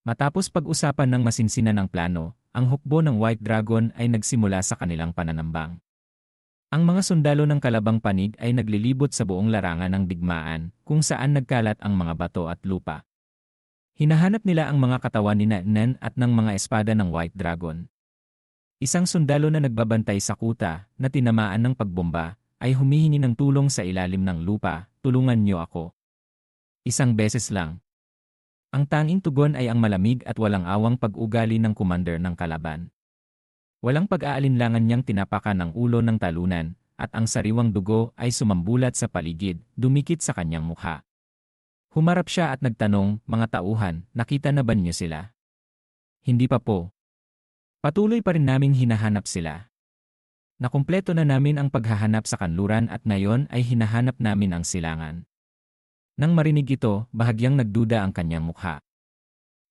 Matapos pag-usapan ng masinsinan ng plano, ang hukbo ng White Dragon ay nagsimula sa kanilang pananambang. Ang mga sundalo ng kalabang panig ay naglilibot sa buong larangan ng digmaan kung saan nagkalat ang mga bato at lupa. Hinahanap nila ang mga katawan ni Nen at ng mga espada ng White Dragon. Isang sundalo na nagbabantay sa kuta na tinamaan ng pagbomba ay humihingi ng tulong sa ilalim ng lupa, tulungan niyo ako. Isang beses lang. Ang tanging tugon ay ang malamig at walang awang pag-ugali ng commander ng kalaban. Walang pag-aalinlangan niyang tinapakan ng ulo ng talunan, at ang sariwang dugo ay sumambulat sa paligid, dumikit sa kanyang mukha. Humarap siya at nagtanong, mga tauhan, nakita na ba niyo sila? Hindi pa po. Patuloy pa rin naming hinahanap sila. Nakumpleto na namin ang paghahanap sa kanluran at ngayon ay hinahanap namin ang silangan. Nang marinig ito, bahagyang nagduda ang kanyang mukha.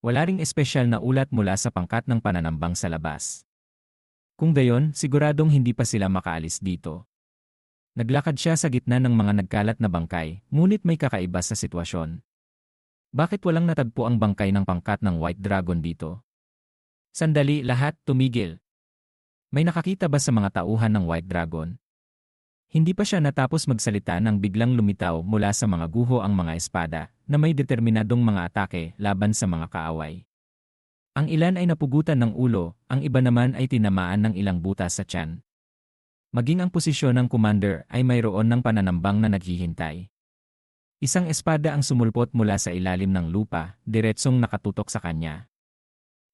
Wala ring espesyal na ulat mula sa pangkat ng pananambang sa labas. Kung gayon, siguradong hindi pa sila makaalis dito. Naglakad siya sa gitna ng mga nagkalat na bangkay, ngunit may kakaiba sa sitwasyon. Bakit walang natagpo ang bangkay ng pangkat ng White Dragon dito? Sandali, lahat, tumigil. May nakakita ba sa mga tauhan ng White Dragon? Hindi pa siya natapos magsalita nang biglang lumitaw mula sa mga guho ang mga espada na may determinadong mga atake laban sa mga kaaway. Ang ilan ay napugutan ng ulo, ang iba naman ay tinamaan ng ilang butas sa tiyan. Maging ang posisyon ng commander ay mayroon ng pananambang na naghihintay. Isang espada ang sumulpot mula sa ilalim ng lupa, diretsong nakatutok sa kanya.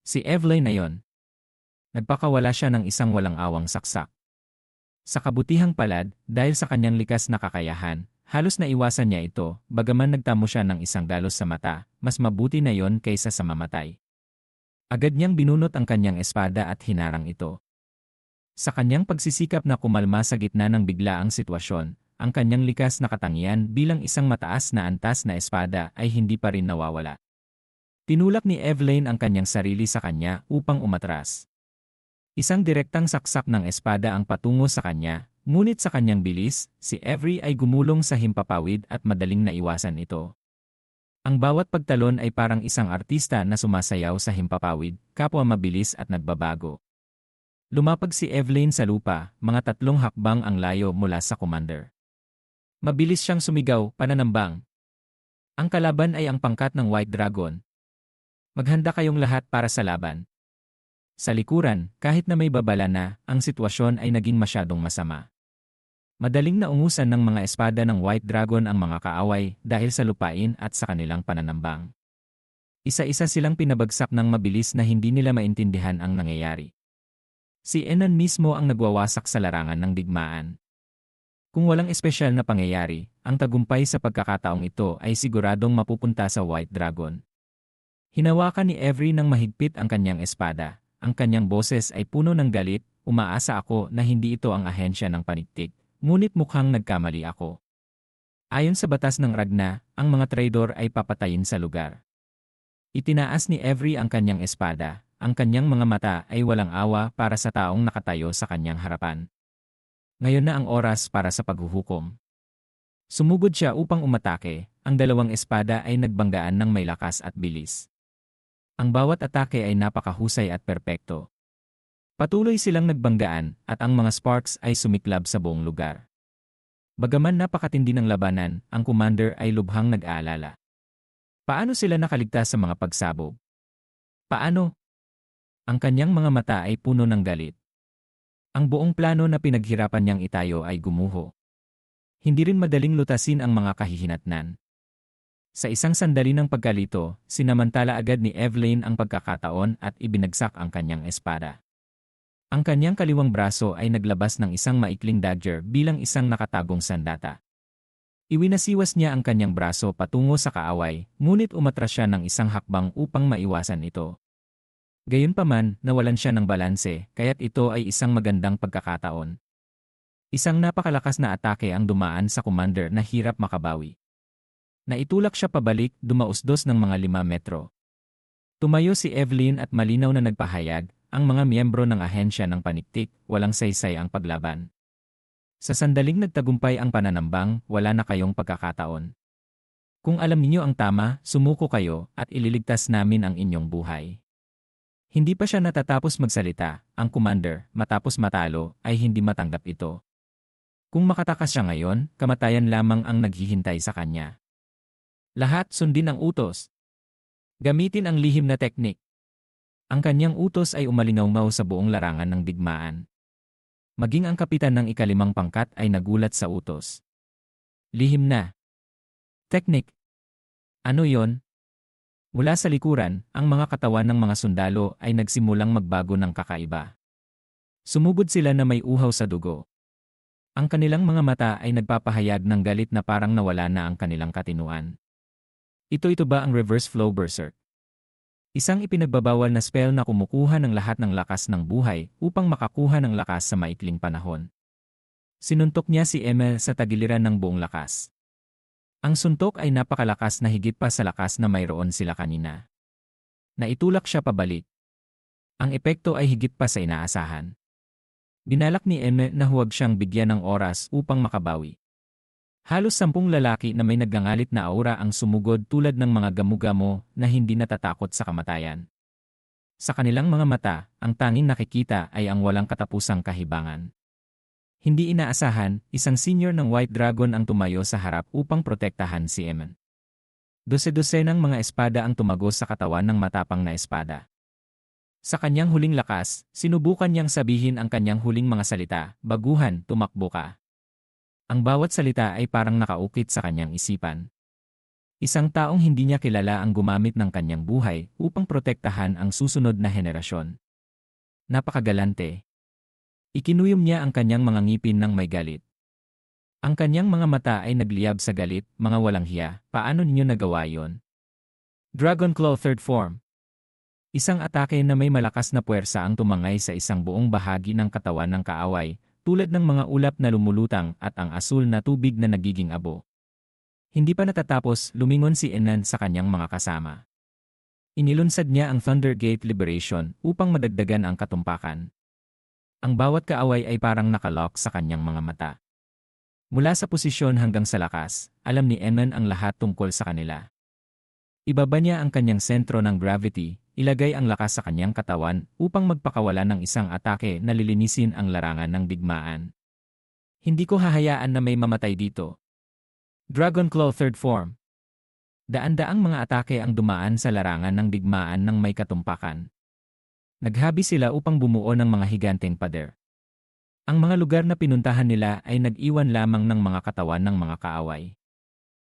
Si Evelyn na yon. Nagpakawala siya ng isang walang awang saksak. Sa kabutihang palad, dahil sa kanyang likas na kakayahan, halos naiwasan niya ito, bagaman nagtamo siya ng isang galos sa mata, mas mabuti na yon kaysa sa mamatay. Agad niyang binunot ang kanyang espada at hinarang ito. Sa kanyang pagsisikap na kumalma sa gitna ng biglaang sitwasyon, ang kanyang likas na katangian bilang isang mataas na antas na espada ay hindi pa rin nawawala. Tinulak ni Evelyn ang kanyang sarili sa kanya upang umatras. Isang direktang saksak ng espada ang patungo sa kanya, ngunit sa kanyang bilis, si Every ay gumulong sa himpapawid at madaling naiwasan ito. Ang bawat pagtalon ay parang isang artista na sumasayaw sa himpapawid, kapwa mabilis at nagbabago. Lumapag si Evelyn sa lupa, mga tatlong hakbang ang layo mula sa commander. Mabilis siyang sumigaw, pananambang. Ang kalaban ay ang pangkat ng White Dragon. Maghanda kayong lahat para sa laban. Sa likuran, kahit na may babala na, ang sitwasyon ay naging masyadong masama. Madaling naungusan ng mga espada ng White Dragon ang mga kaaway dahil sa lupain at sa kanilang pananambang. Isa-isa silang pinabagsak ng mabilis na hindi nila maintindihan ang nangyayari. Si Enan mismo ang nagwawasak sa larangan ng digmaan. Kung walang espesyal na pangyayari, ang tagumpay sa pagkakataong ito ay siguradong mapupunta sa White Dragon. Hinawakan ni Every ng mahigpit ang kanyang espada, ang kanyang boses ay puno ng galit, umaasa ako na hindi ito ang ahensya ng paniktik, ngunit mukhang nagkamali ako. Ayon sa batas ng Ragna, ang mga traidor ay papatayin sa lugar. Itinaas ni Every ang kanyang espada, ang kanyang mga mata ay walang awa para sa taong nakatayo sa kanyang harapan. Ngayon na ang oras para sa paghuhukom. Sumugod siya upang umatake, ang dalawang espada ay nagbanggaan ng may lakas at bilis. Ang bawat atake ay napakahusay at perpekto. Patuloy silang nagbanggaan at ang mga sparks ay sumiklab sa buong lugar. Bagaman napakatindi ng labanan, ang commander ay lubhang nag-aalala. Paano sila nakaligtas sa mga pagsabog? Paano? Ang kanyang mga mata ay puno ng galit. Ang buong plano na pinaghirapan niyang itayo ay gumuho. Hindi rin madaling lutasin ang mga kahihinatnan. Sa isang sandali ng pagkalito, sinamantala agad ni Evelyn ang pagkakataon at ibinagsak ang kanyang espada. Ang kanyang kaliwang braso ay naglabas ng isang maikling dagger bilang isang nakatagong sandata. Iwinasiwas niya ang kanyang braso patungo sa kaaway, ngunit umatras siya ng isang hakbang upang maiwasan ito. Gayunpaman, nawalan siya ng balanse, kaya't ito ay isang magandang pagkakataon. Isang napakalakas na atake ang dumaan sa commander na hirap makabawi. Naitulak siya pabalik, dumausdos ng mga lima metro. Tumayo si Evelyn at malinaw na nagpahayag, ang mga miyembro ng ahensya ng paniktik, walang saysay ang paglaban. Sa sandaling nagtagumpay ang pananambang, wala na kayong pagkakataon. Kung alam ninyo ang tama, sumuko kayo at ililigtas namin ang inyong buhay. Hindi pa siya natatapos magsalita, ang commander, matapos matalo, ay hindi matanggap ito. Kung makatakas siya ngayon, kamatayan lamang ang naghihintay sa kanya. Lahat sundin ang utos. Gamitin ang lihim na teknik. Ang kanyang utos ay umalingaw sa buong larangan ng digmaan. Maging ang kapitan ng ikalimang pangkat ay nagulat sa utos. Lihim na. Teknik. Ano yon? Mula sa likuran, ang mga katawan ng mga sundalo ay nagsimulang magbago ng kakaiba. Sumugod sila na may uhaw sa dugo. Ang kanilang mga mata ay nagpapahayag ng galit na parang nawala na ang kanilang katinuan. Ito-ito ba ang reverse flow berserk? Isang ipinagbabawal na spell na kumukuha ng lahat ng lakas ng buhay upang makakuha ng lakas sa maikling panahon. Sinuntok niya si Emil sa tagiliran ng buong lakas. Ang suntok ay napakalakas na higit pa sa lakas na mayroon sila kanina. Naitulak siya pabalik. Ang epekto ay higit pa sa inaasahan. Binalak ni Emme na huwag siyang bigyan ng oras upang makabawi. Halos sampung lalaki na may nagngangalit na aura ang sumugod tulad ng mga gamugamo na hindi natatakot sa kamatayan. Sa kanilang mga mata, ang tanging nakikita ay ang walang katapusang kahibangan. Hindi inaasahan, isang senior ng White Dragon ang tumayo sa harap upang protektahan si Eman. Dose-dose ng mga espada ang tumagos sa katawan ng matapang na espada. Sa kanyang huling lakas, sinubukan niyang sabihin ang kanyang huling mga salita, baguhan, tumakbo ka. Ang bawat salita ay parang nakaukit sa kanyang isipan. Isang taong hindi niya kilala ang gumamit ng kanyang buhay upang protektahan ang susunod na henerasyon. Napakagalante, Ikinuyom niya ang kanyang mga ngipin ng may galit. Ang kanyang mga mata ay nagliyab sa galit, mga walang hiya, paano ninyo nagawa yon? Dragon Claw Third Form Isang atake na may malakas na puwersa ang tumangay sa isang buong bahagi ng katawan ng kaaway, tulad ng mga ulap na lumulutang at ang asul na tubig na nagiging abo. Hindi pa natatapos, lumingon si Enan sa kanyang mga kasama. Inilunsad niya ang Thunder Gate Liberation upang madagdagan ang katumpakan. Ang bawat kaaway ay parang nakalock sa kanyang mga mata. Mula sa posisyon hanggang sa lakas, alam ni Enon ang lahat tungkol sa kanila. Ibaba niya ang kanyang sentro ng gravity, ilagay ang lakas sa kanyang katawan upang magpakawala ng isang atake na lilinisin ang larangan ng digmaan. Hindi ko hahayaan na may mamatay dito. Dragon Claw Third Form Daan-daang mga atake ang dumaan sa larangan ng digmaan ng may katumpakan. Naghabi sila upang bumuo ng mga higanteng pader. Ang mga lugar na pinuntahan nila ay nag-iwan lamang ng mga katawan ng mga kaaway.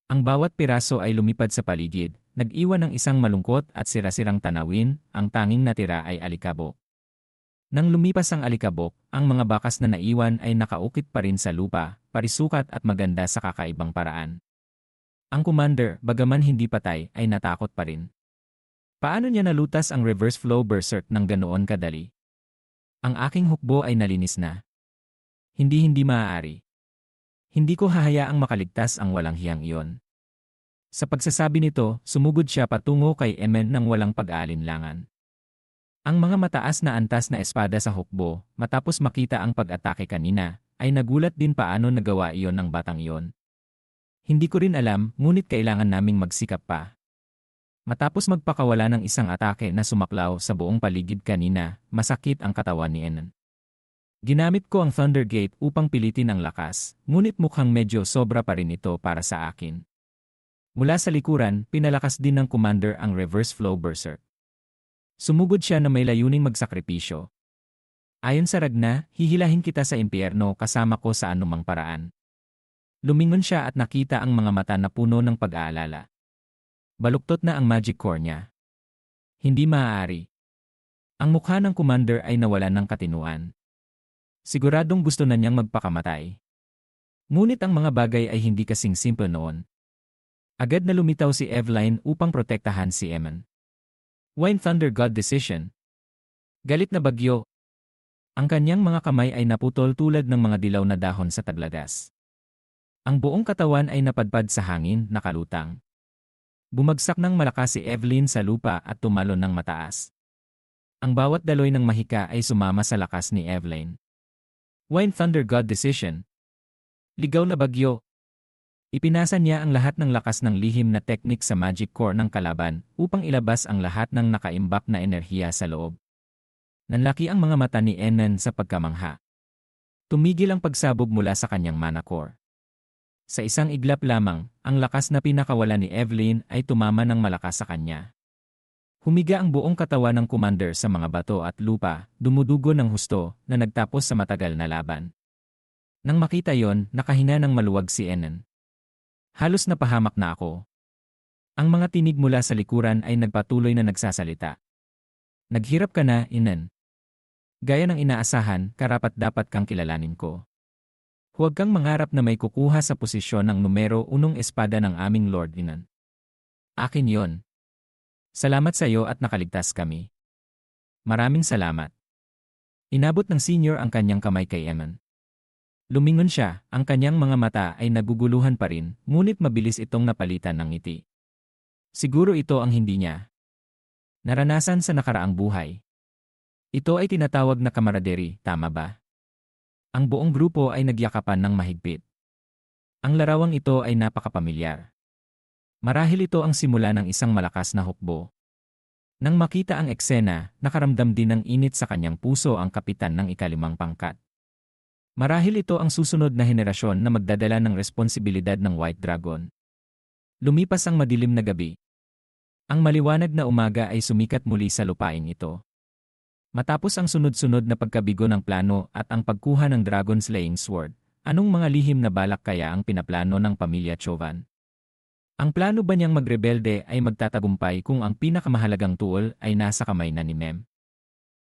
Ang bawat piraso ay lumipad sa paligid, nag-iwan ng isang malungkot at sirasirang tanawin, ang tanging natira ay alikabok. Nang lumipas ang alikabok, ang mga bakas na naiwan ay nakaukit pa rin sa lupa, parisukat at maganda sa kakaibang paraan. Ang commander, bagaman hindi patay, ay natakot pa rin. Paano niya nalutas ang reverse flow berserk ng ganoon kadali? Ang aking hukbo ay nalinis na. Hindi-hindi maaari. Hindi ko hahayaang makaligtas ang walang hiyang iyon. Sa pagsasabi nito, sumugod siya patungo kay Emen ng walang pag-aalinlangan. Ang mga mataas na antas na espada sa hukbo, matapos makita ang pag-atake kanina, ay nagulat din paano nagawa iyon ng batang iyon. Hindi ko rin alam, ngunit kailangan naming magsikap pa. Matapos magpakawala ng isang atake na sumaklaw sa buong paligid kanina, masakit ang katawan ni Enan. Ginamit ko ang Thunder Gate upang pilitin ang lakas, ngunit mukhang medyo sobra pa rin ito para sa akin. Mula sa likuran, pinalakas din ng commander ang reverse flow berserk. Sumugod siya na may layuning magsakripisyo. Ayon sa Ragna, hihilahin kita sa impyerno kasama ko sa anumang paraan. Lumingon siya at nakita ang mga mata na puno ng pag-aalala. Baluktot na ang magic core niya. Hindi maaari. Ang mukha ng commander ay nawalan ng katinuan. Siguradong gusto na niyang magpakamatay. Ngunit ang mga bagay ay hindi kasing simple noon. Agad na lumitaw si Eveline upang protektahan si Eman. Wine Thunder God Decision. Galit na bagyo. Ang kanyang mga kamay ay naputol tulad ng mga dilaw na dahon sa taglagas. Ang buong katawan ay napadpad sa hangin, nakalutang. Bumagsak ng malakas si Evelyn sa lupa at tumalon ng mataas. Ang bawat daloy ng mahika ay sumama sa lakas ni Evelyn. Wine Thunder God Decision Ligaw na bagyo. Ipinasa niya ang lahat ng lakas ng lihim na teknik sa magic core ng kalaban upang ilabas ang lahat ng nakaimbak na enerhiya sa loob. Nanlaki ang mga mata ni Enan sa pagkamangha. Tumigil ang pagsabog mula sa kanyang mana core. Sa isang iglap lamang, ang lakas na pinakawala ni Evelyn ay tumama ng malakas sa kanya. Humiga ang buong katawan ng commander sa mga bato at lupa, dumudugo ng husto na nagtapos sa matagal na laban. Nang makita yon, nakahina ng maluwag si Enan. Halos napahamak na ako. Ang mga tinig mula sa likuran ay nagpatuloy na nagsasalita. Naghirap ka na, Inan. Gaya ng inaasahan, karapat dapat kang kilalanin ko. Huwag kang mangarap na may kukuha sa posisyon ng numero unong espada ng aming Lord Inan. Akin yon. Salamat sa iyo at nakaligtas kami. Maraming salamat. Inabot ng senior ang kanyang kamay kay Eman. Lumingon siya, ang kanyang mga mata ay naguguluhan pa rin, ngunit mabilis itong napalitan ng ngiti. Siguro ito ang hindi niya. Naranasan sa nakaraang buhay. Ito ay tinatawag na kamaraderi, tama ba? Ang buong grupo ay nagyakapan ng mahigpit. Ang larawang ito ay napakapamilyar. Marahil ito ang simula ng isang malakas na hukbo. Nang makita ang eksena, nakaramdam din ng init sa kanyang puso ang kapitan ng ikalimang pangkat. Marahil ito ang susunod na henerasyon na magdadala ng responsibilidad ng White Dragon. Lumipas ang madilim na gabi. Ang maliwanag na umaga ay sumikat muli sa lupain ito. Matapos ang sunod-sunod na pagkabigo ng plano at ang pagkuha ng Dragon Slaying Sword, anong mga lihim na balak kaya ang pinaplano ng pamilya Chovan? Ang plano ba niyang magrebelde ay magtatagumpay kung ang pinakamahalagang tuol ay nasa kamay na ni Mem?